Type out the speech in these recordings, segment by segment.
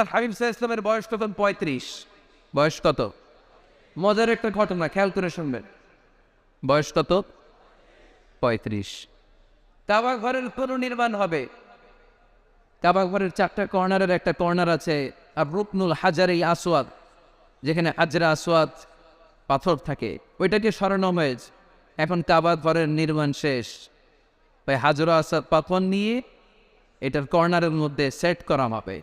হাবিব ইসলামের বয়স তখন পঁয়ত্রিশ। বয়স কত? মজার একটা ঘটনা, খেয়াল করে শুনবেন। বয়স কত? পঁয়ত্রিশ। কাবা ঘরের পুনর্নির্মাণ হবে? কাবা ঘরের চারটা কর্নারের একটা কর্নার আছে, আর রুকনুল হাজারে আসওয়াদ, যেখানে হাজরা আসওয়াদ পাথর থাকে। ওইটাকে সরানো হয়েছে। এখন কাবা ঘরের নির্মাণ শেষ। তাই হাজরা আসাদ পাথর নিয়ে এটার কর্নারের মধ্যে সেট করা হবে।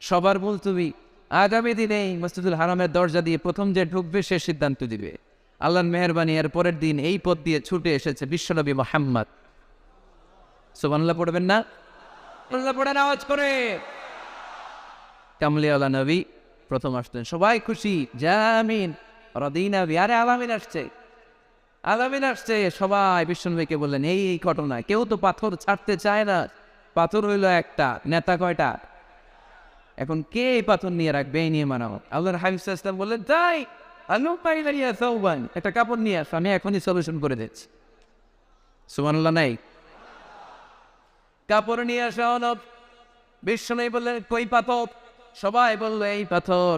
সবার মূল তুমি। আগামী দিনে মসজিদুল হারামের দরজা দিয়ে প্রথম যে ঢুকবে, সে সিদ্ধান্ত দিবে। আল্লাহর মেহরবানি এর পরের দিন এই পথ দিয়ে ছুটে এসেছে বিশ্বনবী মোহাম্মদ। সুবানুল্লাহ পড়বেন না? আল্লাহ আওয়াজ করে। কামলিওয়ালা নবী প্রথম আসতেন। সবাই খুশি জামিন রদিনা আরে আলামিন আসছে। আলামিন আসছে। সবাই বিশ্বনবীকে বললেন এই এই ঘটনা, কেউ তো পাথর ছাড়তে চায় না। পাথর হইল একটা, নেতা কয়টা? এখন কে এই পাথর নিয়ে রাখবে? এই নিয়ে মানাও। আল্লাহর হাবিব ইসলাম বললেন, তাই আলু পাইলাইয়া সৌবান একটা কাপড় নিয়ে আস, আমি এখনই সলিউশন করে দিচ্ছি। সুমানুল্লাহ নাই। কাপড় নিয়ে আসা হলো বিশ্বনবী বললেন, কই পাথর? সবাই বলল, এই পাথর।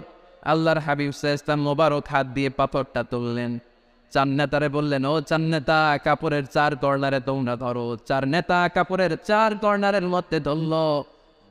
আল্লাহর হাবিব ইসলাম মোবারক হাত দিয়ে পাথরটা তুললেন। চার নেতারে বললেন, ও চার নেতা কাপড়ের চার কর্নারে তোমরা ধরো। চার নেতা, কাপড়ের চার কর্নারের মধ্যে ধরলো।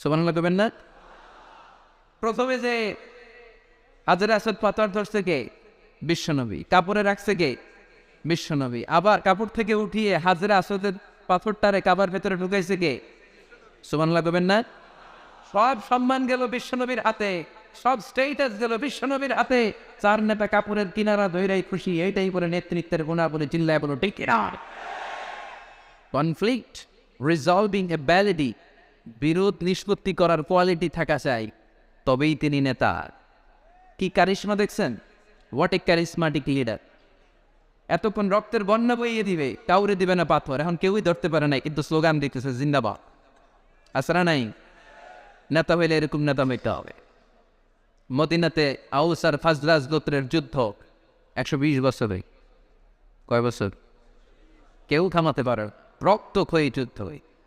সুবান করবেন না? প্রথমে যে হাজার আসাদ পাথর ধরছে কে? বিশ্বনবী। কাপড়ে রাখছে কে? বিশ্বনবী। আবার কাপড় থেকে উঠিয়ে হাজারে আসাদের পাথরটারে কাবার ভেতরে ঢুকাইছে কে? সুমান লাগবেন না? সব সম্মান গেল বিশ্বনবীর হাতে, সব স্টেটাস গেল বিশ্বনবীর হাতে। চার নেতা কাপড়ের কিনারা ধৈরাই খুশি, এইটাই বলে নেতৃত্বের গুণা বলে চিল্লায় বলো ঠিক কিনা কনফ্লিক্ট রিজলভিং এবিলিটি বিরোধ নিষ্পত্তি করার কোয়ালিটি থাকা চাই, তবেই তিনি নেতা। কি কারিশমা দেখছেন? হোয়াট এ ক্যারিসমাটিক লিডার এতক্ষণ রক্তের বন্যা বইয়ে দিবে, কাউরে দিবে না পাথর, এখন কেউই ধরতে পারে নাই, কিন্তু স্লোগান দিতেছে, জিন্দাবাদ। আসরা নাই? নেতা হইলে এরকম নেতা হইতে হবে। মদিনাতে আউস আর ফাজরাজ গোত্রের যুদ্ধ একশো বিশ বছরে কয় বছর? কেউ থামাতে পারে। রক্ত ক্ষয়ী যুদ্ধ হয়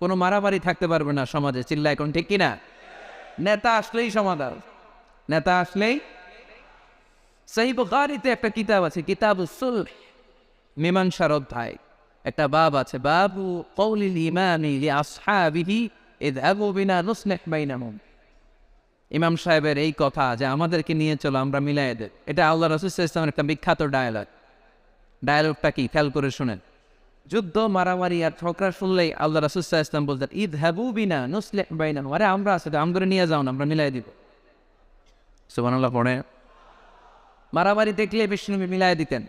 কোনো মারামারি থাকতে পারবে না সমাজে চিল্লা এখন ঠিক কিনা? নেতা আসলেই সমাধান নেতা আসলেই সেই বুখারিতে একটা কিতাব আছে, কিতাব সুল মীমাংসার অধ্যায়। একটা বাব আছে, বাবু কৌলিল ইমামি আসহাবিহি ইযহাবু বিনা নুসলিহ বাইনাহুম। ইমাম সাহেবের এই কথা যে আমাদেরকে নিয়ে চলো, আমরা মিলাই দেব। এটা আল্লাহ রসুল ইসলামের একটা বিখ্যাত ডায়ালগ ডায়ালগটা কি? খেয়াল করে শুনেন। যুদ্ধ, মারামারি আর ঠকরা শুনলেই আল্লাহ রাসুল্লাহ ইসলাম বলতেন ঈদ হ্যাবু বিনা নুসলেহ বাইনান আরে আমরা আছে আমাদের নিয়ে যাও না, আমরা মিলাই দিব। সুবহানাল্লাহ পড়ে। মারামারি দেখলে বিষ্ণুনবী মিলাই দিতেন।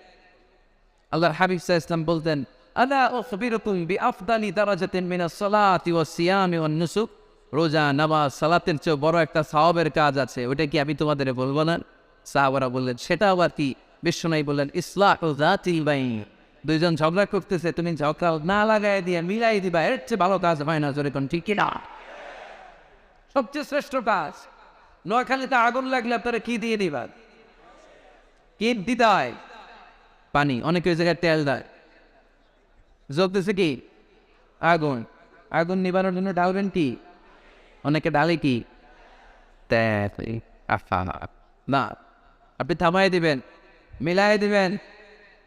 আল্লাহর হাবিব সাহা ইসলাম বলতেন, আলা নুসুক। রোজা, নামাজ, সালাতের বড় একটা সাওয়াবের কাজ আছে ওটা কি আমি তোমাদের বলব না? সাহাবারা বললেন সেটা আবার কি। বিশ্বনাই বললেন ইসলাহ ও বাইন। দুইজন ঝগড়া করতেছে, তুমি ঝগড়া না লাগাই দিয়ে মিলাই দিবা, এর চেয়ে ভালো কাজ হয় না জোরে কোন ঠিক কিনা। সবচেয়ে শ্রেষ্ঠ কাজ, নোয়াখালীতে আগুন লাগলে আপনারা কি দিয়ে দিবা? কি দিতে হয়? পানি, অনেকে ওই জায়গায় তেল দেয়। জ্বলতেছে কি? আগুন। আগুন নিবানোর জন্য ডালবেন কি? অনেকে ডালে কি? না, আপনি থামাই দিবেন, মিলাই দিবেন।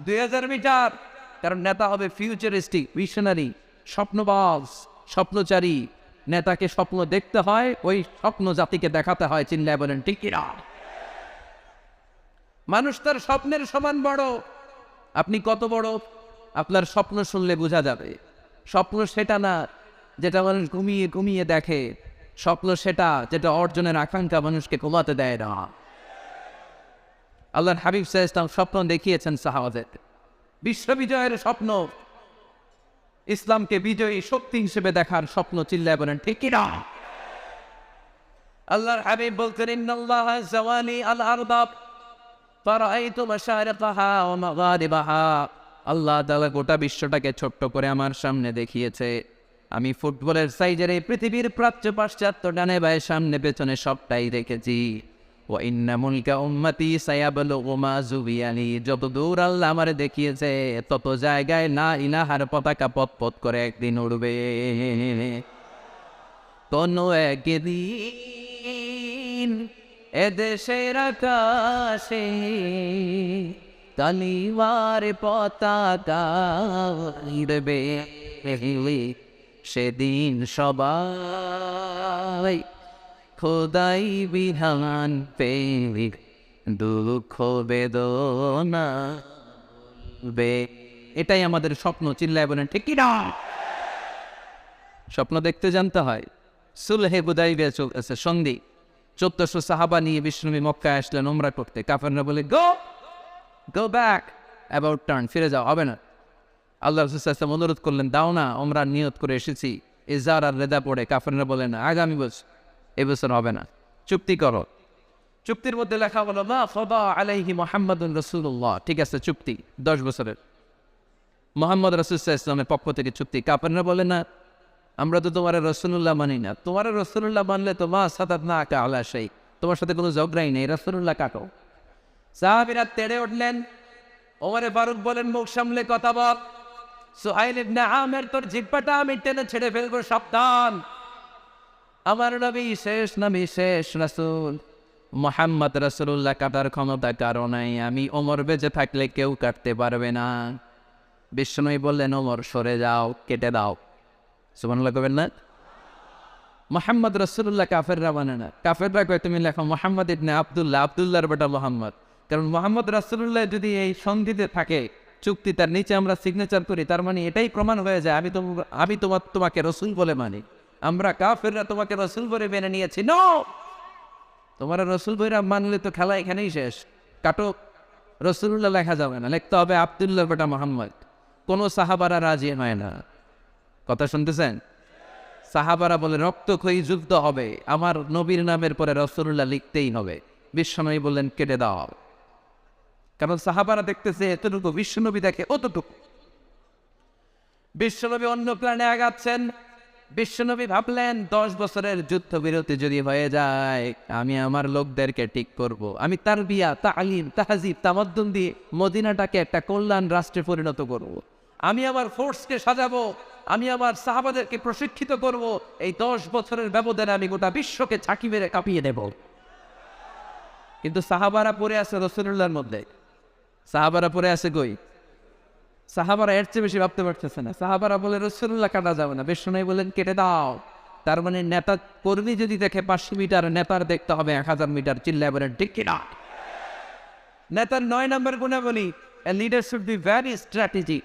দুই হাজার মিটার। কারণ নেতা হবে ফিউচারিস্টিক স্বপ্নচারী। নেতাকে স্বপ্ন দেখতে হয়, ওই স্বপ্ন জাতিকে দেখাতে হয় বলেন কিনা? মানুষ তার স্বপ্নের সমান বড়। আপনি কত বড়? আপনার স্বপ্ন শুনলে বোঝা যাবে। স্বপ্ন সেটা না, যেটা মানুষ ঘুমিয়ে ঘুমিয়ে দেখে। স্বপ্ন সেটা, যেটা অর্জনের আকাঙ্ক্ষা মানুষকে ঘুমাতে দেয় না। আল্লাহর হাবিব সাহ ইসলাম স্বপ্ন দেখিয়েছেন সাহাবাদের। বিশ্ববিজয়ের স্বপ্ন। ইসলামকে বিজয়ী শক্তি হিসেবে দেখার স্বপ্ন চিল্লায় বলেন, ঠিক কিনা? আল্লাহর হাবিব বলতেন, ইন্নাল্লাহ জাওয়ালি আল আরদাব ফারাআইতু মাশারিকাহা ওয়া মাগারিবাহা। আল্লাহ তাআলা গোটা বিশ্বটাকে ছোট্ট করে আমার সামনে দেখিয়েছে। আমি ফুটবলের সাইজের এই পৃথিবীর প্রাচ্য পাশ্চাত্য ডানে বায়ে সামনে পেছনে সবটাই দেখেছি। যত দূর আল্লাহ আমারে দেখিয়েছে, তত জায়গায় না ইলাহার পতাকা পথ পথ করে একদিন উড়বে। কোনো একদিন এদেশের আকাশে কালিমার পতাকা উড়বে। সেদিন সবাই খোদাই বিধান পেয়ে দুঃখ বেদনা বে এটাই আমাদের স্বপ্ন, চিল্লায় বলেন, ঠিক না স্বপ্ন দেখতে জানতে হয়। সুলহে বুদাইবে চলতেছে সন্ধি। চোদ্দশো সাহাবা নিয়ে বিষ্ণুবী মক্কায় আসলেন ওমরা করতে। কাফেররা বলে, go go back about turn ফিরে যাও, হবে না। আল্লাহ রসুলাম অনুরোধ করলেন, দাও না ওমরা নিয়ত করে এসেছি। ইজার আর রেদা পড়ে, কাফেররা বলেন আগামী বছর এবছর হবে না। চুক্তি করো। চুক্তির মধ্যে লেখা হলো, মা ফদা আলাইহি মোহাম্মদুল রসুল্লাহ ঠিক আছে, চুক্তি, দশ বছরের। মোহাম্মদ রসুল্লাহ ইসলামের পক্ষ থেকে চুক্তি। কাপড়রা বলে, না, আমরা তো তোমার রসুল্লাহ মানি না। তোমার রসুল্লাহ মানলে তো মা সাদাত না আঁকা আলা সেই তোমার সাথে কোনো ঝগড়াই নেই রসুল্লাহ কাটো। সাহাবিরা তেড়ে উঠলেন। ওমরে ফারুক বলেন, মুখ সামলে কথা বল। সোহাইল ইবনে আমের তোর জিব্বাটা আমি টেনে ছেড়ে ফেলব সাবধান। আমার নবী শেষ নবী শেষ রাসূল। মোহাম্মদ রাসূলুল্লাহ কাটার ক্ষমতা কারণে আমি ওমর বেঁচে থাকলে কেউ কাটতে পারবে না। বিষ্ণুই বললেন, ওমর, সরে যাও, কেটে দাও। সুবহানাল্লাহ কবেন না? মোহাম্মদ রসুল্লাহ কাফেররা মানে না। কাফেররা কয়, তুমি লেখো মোহাম্মদ ইবনে আবদুল্লাহ, আবদুল্লাহর বেটা মোহাম্মদ। কারণ মোহাম্মদ রাসুল্লাহ যদি এই সন্ধিতে থাকে, চুক্তি তার নিচে আমরা সিগনেচার করি, তার মানে এটাই প্রমাণ হয়ে যায়, আমি তো, আমি তোমার তোমাকে রসুল বলে মানি। আমরা কাফেররা তোমাকে রসুল বলে মেনে নিয়েছি। নো তোমার রসুল বইরা মানলে তো খেলা এখানেই শেষ। কাটো রসুল্লাহ লেখা যাবে না। লিখতে হবে আবদুল্লাহ বেটা মোহাম্মদ। কোনো সাহাবারা রাজি হয় না। কথা শুনতেছেন? সাহাবারা বলে রক্তক্ষয়ী যুদ্ধ হবে। আমার নবীর নামের পরে রসুল্লাহ লিখতেই হবে। বিশ্বনবী বললেন, কেটে দাও কারণ সাহাবারা দেখতেছে, এতটুকু বিশ্বনবী দেখে অতটুকু। বিশ্বনবী অন্য প্ল্যানে আগাচ্ছেন। বিশ্বনবী ভাবলেন, দশ বছরের যুদ্ধবিরতি যদি হয়ে যায়, আমি আমার লোকদেরকে ঠিক করব। আমি তার বিয়া তালিম, তাহাজিব, তামাদ্দুন দিয়ে মদিনাটাকে একটা কল্যাণ রাষ্ট্রে পরিণত করব। আমি আমার ফোর্সকে সাজাবো, আমি আমার সাহাবাদেরকে প্রশিক্ষিত করব এই দশ বছরের ব্যবধানে আমি গোটা বিশ্বকে ছাকি মেরে কাঁপিয়ে দেব কিন্তু সাহাবারা পরে আছে রসুল্লাহর মধ্যে সাহাবারা পরে আছে কই সাহাবারা এর চেয়ে বেশি ভাবতে পারতেছে না। সাহাবারা বলে রসুল্লাহ কাটা যাবে না। বেশনাই বলেন কেটে দাও। তার মানে নেতা কর্মী যদি দেখে পাঁচশো মিটার, নেতার দেখতে হবে এক হাজার মিটার, চিল্লায় বলেন, ঠিক কিনা? নেতার নয় নম্বর গুণা বলি leader should be very strategy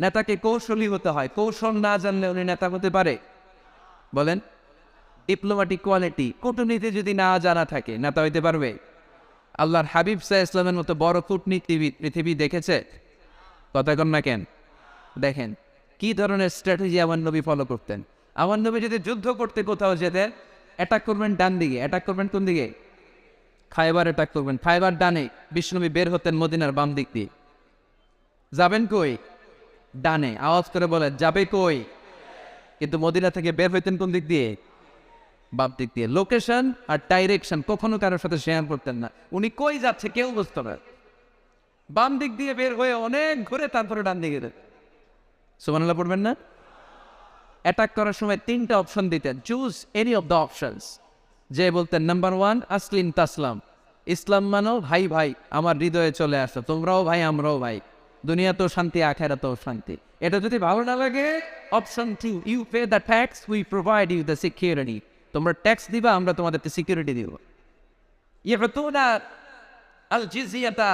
নেতাকে কৌশলী হতে হয়। কৌশল না জানলে উনি নেতা হতে পারে। বলেন ডিপ্লোম্যাটিক কোয়ালিটি কূটনীতি যদি না জানা থাকে, নেতা হইতে পারবে। আল্লাহর হাবিব সাহা ইসলামের মতো বড় কূটনীতিবিদ পৃথিবী দেখেছে। কথা কন না কেন? দেখেন, কি ধরনের স্ট্র্যাটেজি আমার নবী ফলো করতেন? আমার নবী যদি যুদ্ধ করতে কোথাও যেতেন অ্যাটাক করবেন ডান দিকে অ্যাটাক করবেন কোন দিকে? খাইবার অ্যাটাক করবেন, খাইবার ডানে বিষ্ণবী বের হতেন মদিনার বাম দিক দিয়ে। যাবেন কই? ডানে, আওয়াজ করে বলেন, যাবে কই? কিন্তু মদিনা থেকে বের হইতেন কোন দিক দিয়ে? বাম দিক দিয়ে। লোকেশন আর ডাইরেকশন কখনো কারোর সাথে শেয়ার করতেন না। উনি কই যাচ্ছে কেউ বুঝতো না। বাম দিক দিয়ে বের হয়ে অনেক ঘুরে তারপরে ডান দিকে সুমানাল্লাহ পড়বেন না? অ্যাটাক করার সময় তিনটা অপশন দিতেন। Choose any of the options যে বলতেন নাম্বার ওয়ান আসলিম তাসলাম ইসলাম মানো, ভাই ভাই, আমার হৃদয়ে চলে আসো। তোমরাও ভাই, আমরাও ভাই। দুনিয়া তো শান্তি আখেরা তো শান্তি। এটা যদি ভালো না লাগে option to you pay the tax we provide you the security তোমরা ট্যাক্স দিবা, আমরা তোমাদেরকে সিকিউরিটি দিব। ইহতুনা আল জিজিয়াতা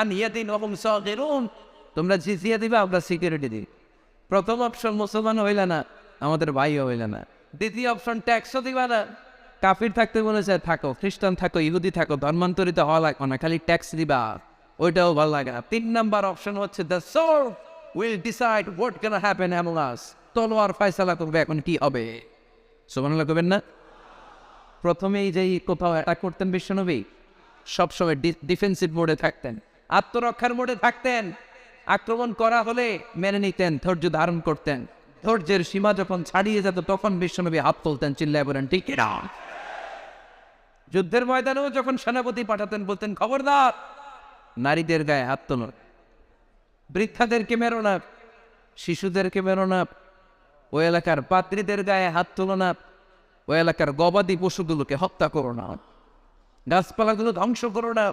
আন ইয়াদিন ওহুম সাগিরুন। তোমরা জিজিয়া দিবা আমরা সিকিউরিটি দিই প্রথম অপশন মুসলমান হইলে না, আমাদের ভাইও হইলে না। দ্বিতীয় অপশন ট্যাক্সও দিবা না। কাফির থাকতে বলেছে, থাকো, খ্রিস্টান থাকো, ইহুদি থাকো, ধর্মান্তরিত হওয়া লাগবে না, খালি ট্যাক্স দিবা। ওইটাও ভালো লাগে না। তিন নাম্বার অপশন হচ্ছে the will decide what can happen among us তলোয়ার ফয়সালা করবে, এখন কি হবে? সুবহানাল্লাহ করবেন না? প্রথমেই যেই কোথাও অ্যাটাক করতেন বিশ্বনবী, সবসময় ডিফেন্সিভ মোডে থাকতেন। আত্মরক্ষার মোডে থাকতেন। আক্রমণ করা হলে মেনে নিতেন, ধৈর্য ধারণ করতেন। ধৈর্যের সীমা যখন ছাড়িয়ে যেত, তখন বিশ্বনবী হাত তুলতেন, চিল্লায় বলেন, ঠিক যুদ্ধের ময়দানেও যখন সেনাপতি পাঠাতেন, বলতেন, খবরদার। নারীদের গায়ে হাত তোলো। বৃদ্ধাদেরকে মেরো না, শিশুদেরকে মেরো না ওই এলাকার পাত্রীদের গায়ে হাত তোলো না ওই এলাকার গবাদি পশুগুলোকে হত্যা করো না। গাছপালাগুলো ধ্বংস করো না।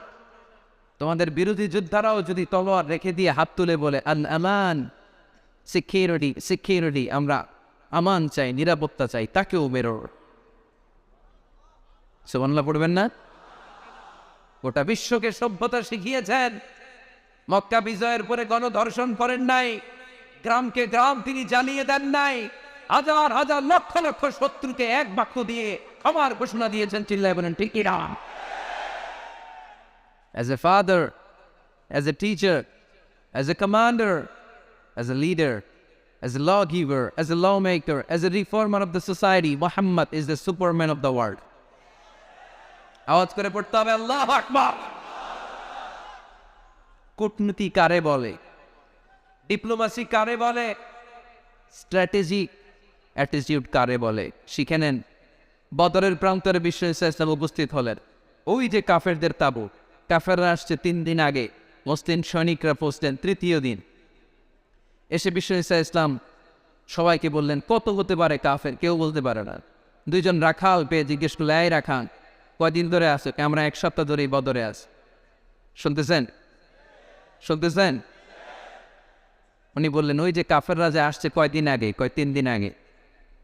তোমাদের বিরোধী যোদ্ধারাও যদি তলোয়ার রেখে দিয়ে হাত তুলে বলে, আল আমান, সিকিউরিটি সিকিউরিটি, আমরা আমান চাই, নিরাপত্তা চাই, তাকেও বেরো সুবহানাল্লাহ, পড়বেন না? গোটা বিশ্বকে সভ্যতা শিখিয়েছেন। মক্কা বিজয়ের পরে গণধর্ষণ করেন নাই। গ্রামকে গ্রাম তিনি জ্বালিয়ে দেন নাই। হাজার হাজার লক্ষ লক্ষ শত্রুকে এক বাক্য দিয়ে ক্ষমার ঘোষণা দিয়েছেন। চিল্লায় বলেন, ঠিক না as a father, as a teacher, as a commander, as a leader, as a lawgiver, as a lawmaker, as a reformer of the society, Muhammad is the superman of the world. আওয়াজ করে পড়তে হবে আল্লাহ আকবার কূটনীতি কারে বলে diplomacy কারে বলে strategic attitude কারে বলে শিখে নেন বদরের প্রান্তরে বিশ্ব ইসলাম উপস্থিত হলেন ওই যে কাফেরদের তাবু কাফেররা আসছে তিন দিন আগে। মুসলিম সৈনিকরা পৌঁছলেন তৃতীয় দিন। এসে বিশ্ব ইসা ইসলাম সবাইকে বললেন কত হতে পারে কাফের? কেউ বলতে পারে না। দুইজন রাখাল পেয়ে জিজ্ঞেস করলে এই রাখান কয়দিন ধরে আসো আমরা এক সপ্তাহ ধরেই বদরে আস শুনতেছেন? শুনতেছেন? উনি বললেন ওই যে কাফের যে আসছে কয়দিন আগে কয় তিন দিন আগে?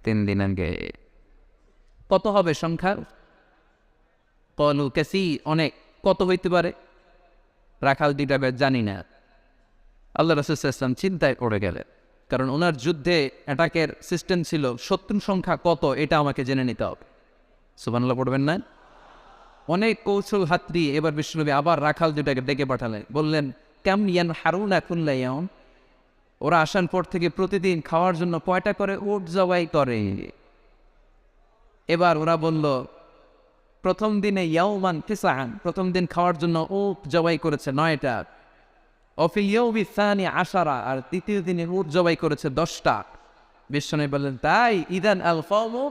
তিন দিন আগে। কত হবে সংখ্যা? কলু কেসি অনেক। কত হইতে পারে? রাখাল দিটা বেশ জানি না। আল্লাহ রসুলাম চিন্তায় পড়ে গেলেন, কারণ ওনার যুদ্ধে অ্যাটাকের সিস্টেম ছিল শত্রু সংখ্যা কত, এটা আমাকে জেনে নিতে হবে। সুবানাল্লাহ পড়বেন না? অনেক কৌশল হাতড়ি এবার বিষ্ণুনবী আবার রাখাল দুটাকে ডেকে পাঠালেন। বললেন কেমন ইয়ান হারুন এখন লাইয়াম ওরা আসার পর থেকে প্রতিদিন খাওয়ার জন্য কয়টা করে, উট জবাই করে। এবার ওরা বলল প্রথম দিনে ইয়াউমান তিসাহান প্রথম দিন খাওয়ার জন্য উট জবাই করেছে নয়টা। অফিল ইয়ৌবি সানি আশারা, আর তৃতীয় দিনে উট জবাই করেছে দশটা। বিশ্বনবী বললেন, তাই ইদান আল ফমু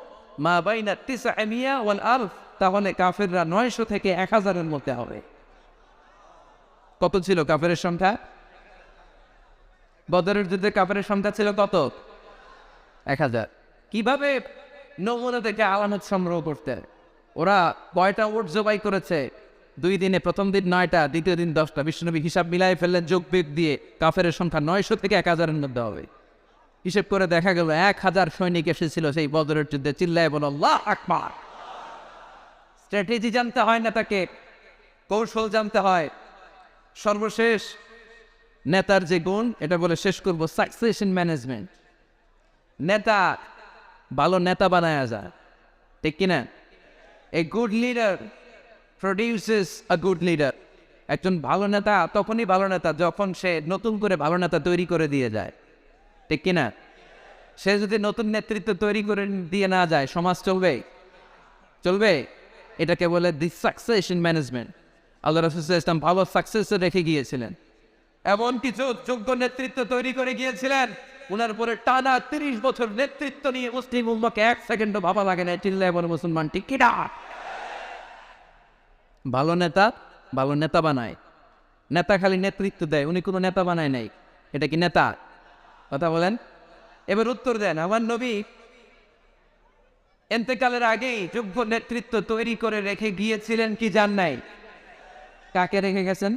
মা বাইনা তিসা এমিয়া ওয়াল আলফ তাহলে কাফেররা নয়শো থেকে এক হাজারের মধ্যে হবে। কত ছিল কাফেরের সংখ্যা? বদরের যুদ্ধে কাফেরের সংখ্যা ছিল কত? এক হাজার। কীভাবে নমুনা থেকে আলামত সংগ্রহ করতে? ওরা কয়টা উট জবাই করেছে? দুই দিনে, প্রথম দিন নয়টা, দ্বিতীয় দিন দশটা। বিষ্ণুনবী হিসাব মিলাই ফেললেন যোগ দিয়ে। কাফের সংখ্যা নয়শো থেকে এক হাজারের মধ্যে হবে। হিসেব করে দেখা গেল, এক হাজার সৈনিক এসেছিল সেই বদরের যুদ্ধে। চিল্লায় বলো আল্লাহ আকবার! স্ট্র্যাটেজি জানতে হয় না তাকে, কৌশল জানতে হয়। সর্বশেষ নেতার যে গুণ, এটা বলে শেষ করব সাকসেশন ম্যানেজমেন্ট নেতা, ভালো নেতা বানায়া যায়। ঠিক কিনা? A good leader produces a good leader একজন ভালো নেতা তখনই ভালো নেতা যখন সে নতুন করে ভালো নেতা তৈরি করে দিয়ে যায়। ঠিক কিনা? সে যদি নতুন নেতৃত্ব তৈরি করে দিয়ে না যায়, সমাজ চলবে? চলবে? এটাকে বলে দি সাকসেশন ম্যানেজমেন্ট আল্লাহ রসুল ইসলাম ভালো সাকসেস রেখে গিয়েছিলেন। এমন কিছু যোগ্য নেতৃত্ব তৈরি করে গিয়েছিলেন ওনার পরে টানা তিরিশ বছর নেতৃত্ব নিয়ে মুসলিম উম্মাকে এক সেকেন্ডও ভাবা লাগে না, চিল্লায় বলে, মুসলমান টিকিটা ভালো নেতা ভালো নেতা বানায়। নেতা খালি নেতৃত্ব দেয়, উনি কোনো নেতা বানায় নাই। এটা কি নেতা? কথা বলেন। এবার উত্তর দেন, আমার নবী এতেকালের আগেই যোগ্য নেতৃত্ব তৈরি করে রেখে গিয়েছিলেন কি জান নাই? কাকে রেখে গেছেন?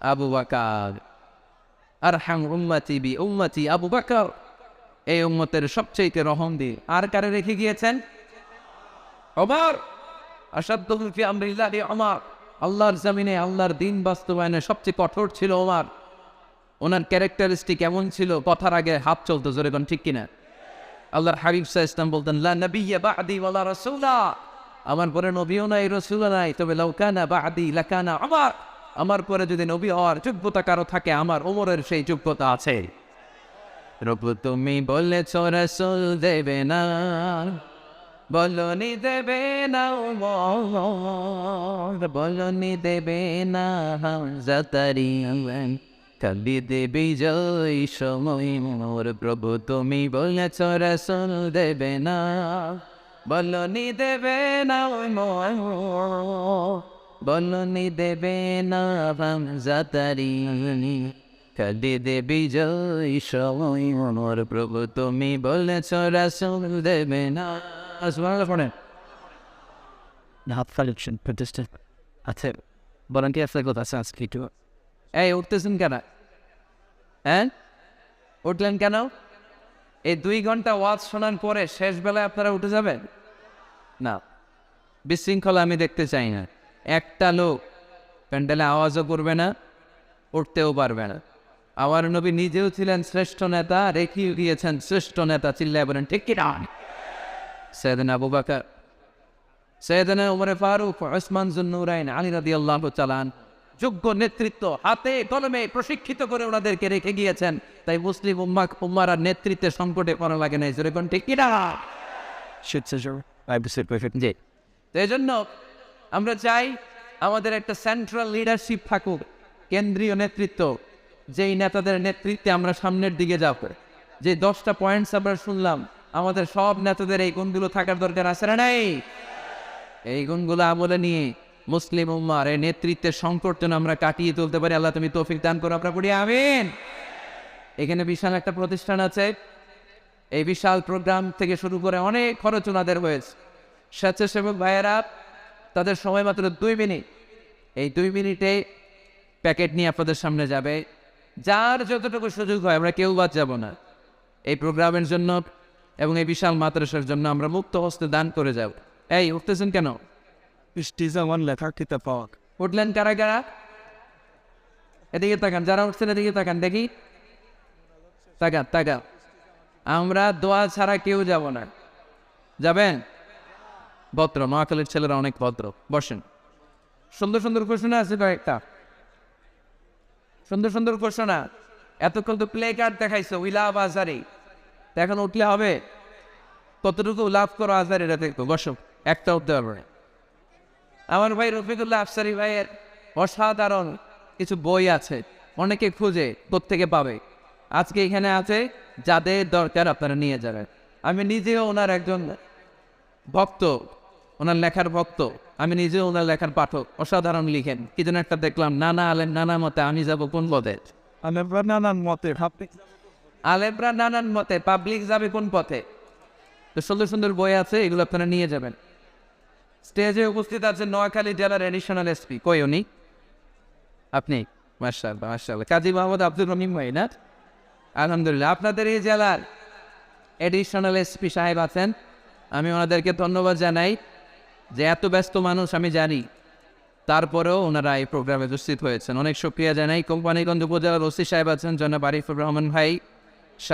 Abu Bakr. আর হাং উম্মাতি বি উম্মাতি আবু বাকর। এই উম্মতের সবচেয়ে রহম দি আর কারে রেখে গিয়েছেন? অমর আসাদ্দুল ফি আমরিল্লাহ অমর আল্লাহর জমিনে আল্লাহর দিন বাস্তবায়নে সবচেয়ে কঠোর ছিল ওমর। ওনার ক্যারেক্টারিস্টিক এমন ছিল? কথার আগে হাত চলতো, জোরে কোন ঠিক কিনা? আল্লাহর হাবিব সাহ ইসলাম বলতেন রাসূলা। আমার পরে নবীও নাই, রসুলও নাই। তবে লাউকানা বা'দি লাকানা আমার আমার পরে যদি নবী হওয়ার যোগ্যতা কারও থাকে, আমার ওমরের সেই যোগ্যতা আছে। রব, তুমি বলেছ রসুল দেবে না। বলনি দেবে না বলনি দেবে না হামজাতারি কালি দেবী জয় সময় মোর। প্রভু তুমি বলেছ রসুল দেবে না। বলনি দেবে না বলনি দেবে না হামজাতারি। কালি দেবী জয় সময় মোর প্রভু তুমি বলেছ রসুল দেবে না। it. Volunteer for good, that sounds key to it. এই উঠতেছেন কেন? হ্যাঁ? উঠলেন কেন? এই দুই ঘণ্টা ওয়াজ শোনার পরে শেষ বেলায় আপনারা উঠে যাবেন? না বিশৃঙ্খলা আমি দেখতে চাই না। একটা লোক প্যান্ডেলে আওয়াজও করবে না উঠতেও পারবে না। আমার নবী নিজেও ছিলেন শ্রেষ্ঠ নেতা রেখেও গিয়েছেন শ্রেষ্ঠ নেতা চিল্লায় বলেন ঠিক কি না? সৈয়দিন আবু বাকর সৈয়দনা উমরে ফারুক ওসমান জুন্নুরাইন আলী রাদি আল্লাহ চালান যোগ্য নেতৃত্ব হাতে কলমে প্রশিক্ষিত করে ওনাদেরকে রেখে গিয়েছেন। তাই মুসলিম উম্মা উম্মারা নেতৃত্বে সংকটে পড়া লাগে নাই। যেরকম ঠিক কিনা. জি। তো এই জন্য আমরা চাই আমাদের একটা সেন্ট্রাল লিডারশিপ থাকুক, কেন্দ্রীয় নেতৃত্ব, যেই নেতাদের নেতৃত্বে আমরা সামনের দিকে যাব। যে দশটা পয়েন্টস আমরা শুনলাম, আমাদের সব নেতাদের এই গুণগুলো থাকার দরকার আছে না নাই? এই গুণগুলো আমলে নিয়ে মুসলিম উম্মার এই নেতৃত্বের সংকট যেন আমরা কাটিয়ে তুলতে পারি। আল্লাহ তুমি তৌফিক দান করো, আমরা পড়ি, আমিন। এখানে বিশাল একটা প্রতিষ্ঠান আছে। এই বিশাল প্রোগ্রাম থেকে শুরু করে অনেক খরচ ওনাদের হয়েছে। স্বেচ্ছাসেবক ভাইয়েরা তাদের সময় মাত্র দুই মিনিট। এই দুই মিনিটে প্যাকেট নিয়ে আপনাদের সামনে যাবে। যার যতটুকু সুযোগ হয় আমরা কেউ বাদ যাব না। এই প্রোগ্রামের জন্য এবং এই বিশাল মাদ্রাসার জন্য আমরা মুক্ত হস্তে দান করে যাব। এই উঠতেছেন কেন. উঠলেন কারা কারা? এদিকে তাকান যারা উঠছেন এদিকে তাকান দেখি। তাকান তাকান। আমরা দোয়া ছাড়া কেউ যাব না। যাবেন? ভদ্র, নোয়াখালীর ছেলেরা অনেক ভদ্র। বসেন। সুন্দর সুন্দর ঘোষণা আছে কয়েকটা। সুন্দর সুন্দর ঘোষণা। এতক্ষণ তো প্লে কার্ড দেখাইছো উই লাভ আজারি। এখন উঠলে হবে। কতটুকু লাভ করো আজারি এটা দেখব বসো। একটা উঠতে পারবে না আমার ভাই রফিকুল্লাহ আফসারি ভাইয়ের অসাধারণ কিছু বই আছে। অনেকে খুঁজে থেকে পাবে। আজকে এখানে আছে, যাদের দরকার আপনারা নিয়ে যাবেন। আমি নিজেও ওনার একজন ভক্ত। ওনার লেখার ভক্ত। আমি নিজেও ওনার লেখার পাঠক। অসাধারণ লিখেন। কি যেন একটা দেখলাম নানা আলেন নানা মতে আমি যাব কোন পথে? banana and what আলেমরা নানান মতে পাবলিক যাবে কোন পথে? তো সুন্দর সুন্দর বই আছে এগুলো আপনারা নিয়ে যাবেন। স্টেজে উপস্থিত আছেন নোয়াখালী জেলার এডিশনাল এসপি কই উনি? আপনি? মার্শাল্লাহ মার্শাল্লাহ কাজী মোহাম্মদ আব্দুর রহিম ভাই না? আলহামদুলিল্লাহ। আপনাদের এই জেলার এডিশনাল এসপি সাহেব আছেন। আমি ওনাদেরকে ধন্যবাদ জানাই। যে এত ব্যস্ত মানুষ আমি জানি। তারপরেও ওনারা এই প্রোগ্রামে উপস্থিত হয়েছেন। অনেক সুপ্রিয়া জানাই। কোম্পানিগঞ্জ উপজেলার ওসি সাহেব আছেন, জনাব আরিফুর রহমান ভাই।